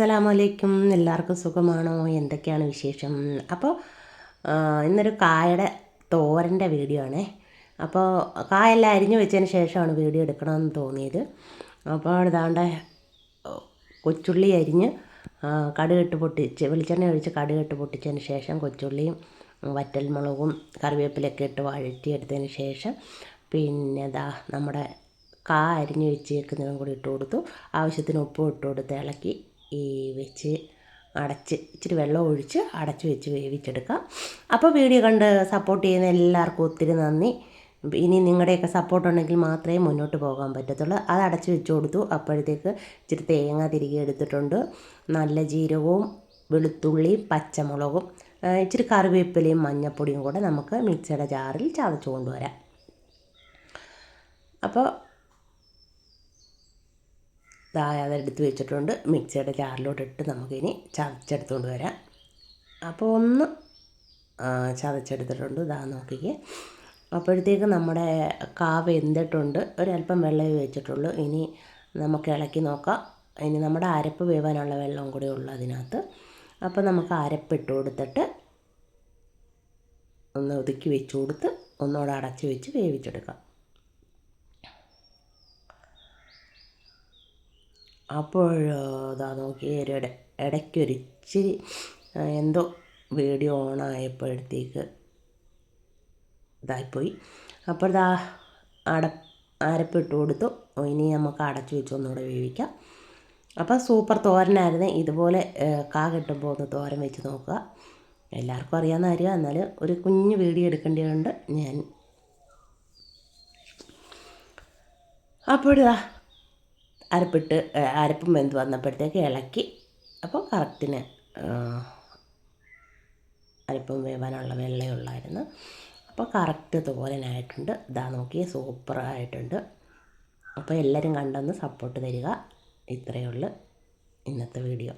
അസ്സലാമലൈക്കും. എല്ലാവർക്കും സുഖമാണോ? എന്തൊക്കെയാണ് വിശേഷം? അപ്പോൾ ഇന്നൊരു കായയുടെ തോരന്റെ വീഡിയോ ആണേ. അപ്പോൾ കായെല്ലാം അരിഞ്ഞു വെച്ചതിന് ശേഷമാണ് വീഡിയോ എടുക്കണമെന്ന് തോന്നിയത്. അപ്പോൾ ഇതാണ്ട് കൊച്ചുള്ളി അരിഞ്ഞ് കടുക് കടുകിട്ട് പൊട്ടിച്ച് വെളിച്ചെണ്ണ ഒഴിച്ച് കടുകിട്ട് പൊട്ടിച്ചതിന് ശേഷം കൊച്ചുള്ളിയും വറ്റൽമുളകും കറിവേപ്പിലൊക്കെ ഇട്ട് വഴറ്റിയെടുത്തതിന് ശേഷം പിന്നെ ദാ നമ്മുടെ കാ അരിഞ്ഞ് വെച്ചേക്കുന്നതും കൂടി ഇട്ട് കൊടുത്തു. ആവശ്യത്തിന് ഉപ്പും ഇട്ട് കൊടുത്ത് ഇളക്കി ഈ വെച്ച് അടച്ച് ഇച്ചിരി വെള്ളം ഒഴിച്ച് അടച്ച് വെച്ച് വേവിച്ചെടുക്കാം. അപ്പോൾ വീഡിയോ കണ്ട് സപ്പോർട്ട് ചെയ്യുന്ന എല്ലാവർക്കും ഒത്തിരി നന്ദി. ഇനി നിങ്ങളുടെയൊക്കെ സപ്പോർട്ട് ഉണ്ടെങ്കിൽ മാത്രമേ മുന്നോട്ട് പോകാൻ പറ്റത്തുള്ളൂ. അത് അടച്ച് വെച്ച് കൊടുത്തു. അപ്പോഴത്തേക്ക് ഇച്ചിരി തേങ്ങ തിരികെ എടുത്തിട്ടുണ്ട്. നല്ല ജീരകവും വെളുത്തുള്ളിയും പച്ചമുളകും ഇച്ചിരി കറിവേപ്പിലയും മഞ്ഞൾപ്പൊടിയും കൂടെ നമുക്ക് മിക്സിയുടെ ജാറിൽ ചതച്ച് കൊണ്ടുവരാം. അപ്പോൾ ദാ അതെടുത്ത് വെച്ചിട്ടുണ്ട്. മിക്സിയുടെ ജാറിലോട്ട് ഇട്ട് നമുക്കിനി ചതച്ചെടുത്തുകൊണ്ട് വരാം. അപ്പോൾ ഒന്ന് ചതച്ചെടുത്തിട്ടുണ്ട്. ഇതാ നോക്കിക്കേ. അപ്പോഴത്തേക്ക് നമ്മുടെ കാവ് എന്തിട്ടുണ്ട് ഒരല്പം വെള്ളമേ വെച്ചിട്ടുള്ളൂ. ഇനി നമുക്ക് ഇളക്കി നോക്കാം. ഇനി നമ്മുടെ അരപ്പ് വേവാനുള്ള വെള്ളം കൂടി ഉള്ളു അതിനകത്ത്. അപ്പോൾ നമുക്ക് അരപ്പിട്ട് കൊടുത്തിട്ട് ഒന്ന് ഒതുക്കി വെച്ച് കൊടുത്ത് ഒന്നുകൂടെ അടച്ച് വെച്ച് വേവിച്ചെടുക്കാം. അപ്പോൾ ഇതാ നോക്കി ഒരു ഇട ഇടയ്ക്കൊരു ഇച്ചിരി എന്തോ വീഡിയോ ഓണായപ്പോഴത്തേക്ക് ഇതായിപ്പോയി. അപ്പോൾ ദാ അട അരപ്പിട്ട് കൊടുത്തു. ഇനി നമുക്ക് അടച്ചു വെച്ച് ഒന്നുകൂടെ വേവിക്കാം. അപ്പോൾ സൂപ്പർ തോരനായിരുന്നു. ഇതുപോലെ കാ കിട്ടുമ്പോൾ ഒന്ന് തോരൻ വെച്ച് നോക്കുക. എല്ലാവർക്കും അറിയാവുന്ന കാര്യം എന്നാലും ഒരു കുഞ്ഞ് വീഡിയോ എടുക്കേണ്ടതുകൊണ്ട് ഞാൻ. അപ്പോഴിതാ അരപ്പിട്ട് അരപ്പും വെന്ത് വന്നപ്പോഴത്തേക്ക് ഇളക്കി. അപ്പോൾ കറക്റ്റിന് അരപ്പും വേവാനുള്ള വെള്ളയുള്ളായിരുന്നു അപ്പോൾ കറക്റ്റ് തോരനായിട്ടുണ്ട് ഇതാ നോക്കി സൂപ്പറായിട്ടുണ്ട് അപ്പോൾ എല്ലാവരും കണ്ടൊന്ന് സപ്പോർട്ട് തരിക. ഇത്രയേ ഉള്ളൂ ഇന്നത്തെ വീഡിയോ